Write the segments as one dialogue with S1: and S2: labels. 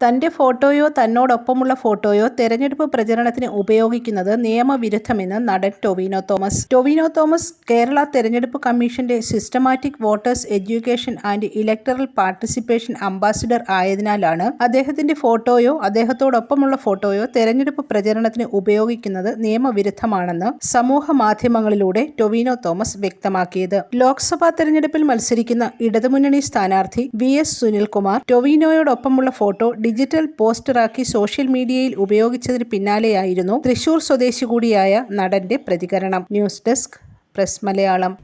S1: തന്റെ ഫോട്ടോയോ തന്നോടൊപ്പമുള്ള ഫോട്ടോയോ തെരഞ്ഞെടുപ്പ് പ്രചരണത്തിന് ഉപയോഗിക്കുന്നത് നിയമവിരുദ്ധമെന്ന് നടൻ ടൊവിനോ തോമസ്. ടൊവിനോ തോമസ് കേരള തെരഞ്ഞെടുപ്പ് കമ്മീഷന്റെ systematic voters education and electoral participation ambassador ആയതിനാലാണ് അദ്ദേഹത്തിന്റെ ഫോട്ടോയോ അദ്ദേഹത്തോടൊപ്പമുള്ള ഫോട്ടോയോ തെരഞ്ഞെടുപ്പ് പ്രചരണത്തിന് ഉപയോഗിക്കുന്നത് നിയമവിരുദ്ധമാണെന്ന് സമൂഹ മാധ്യമങ്ങളിലൂടെ ടൊവിനോ തോമസ് വ്യക്തമാക്കിയത്. ലോക്സഭാ തെരഞ്ഞെടുപ്പിൽ മത്സരിക്കുന്ന ഇടതുമുന്നണി സ്ഥാനാർത്ഥി വി എസ് സുനിൽകുമാർ ടൊവിനോയോടൊപ്പമുള്ള ഫോട്ടോ ഡിജിറ്റൽ പോസ്റ്ററാക്കി സോഷ്യൽ മീഡിയയിൽ ഉപയോഗിച്ചതിന് പിന്നാലെയായിരുന്നു തൃശൂർ സ്വദേശി കൂടിയായ നടന്റെ പ്രതികരണം. News desk press
S2: Malayalam.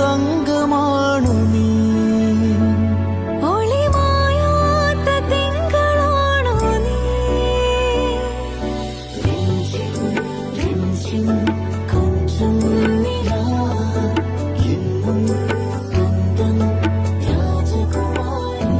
S2: തങ്കമാണു നീ.
S3: രാജകുമാരി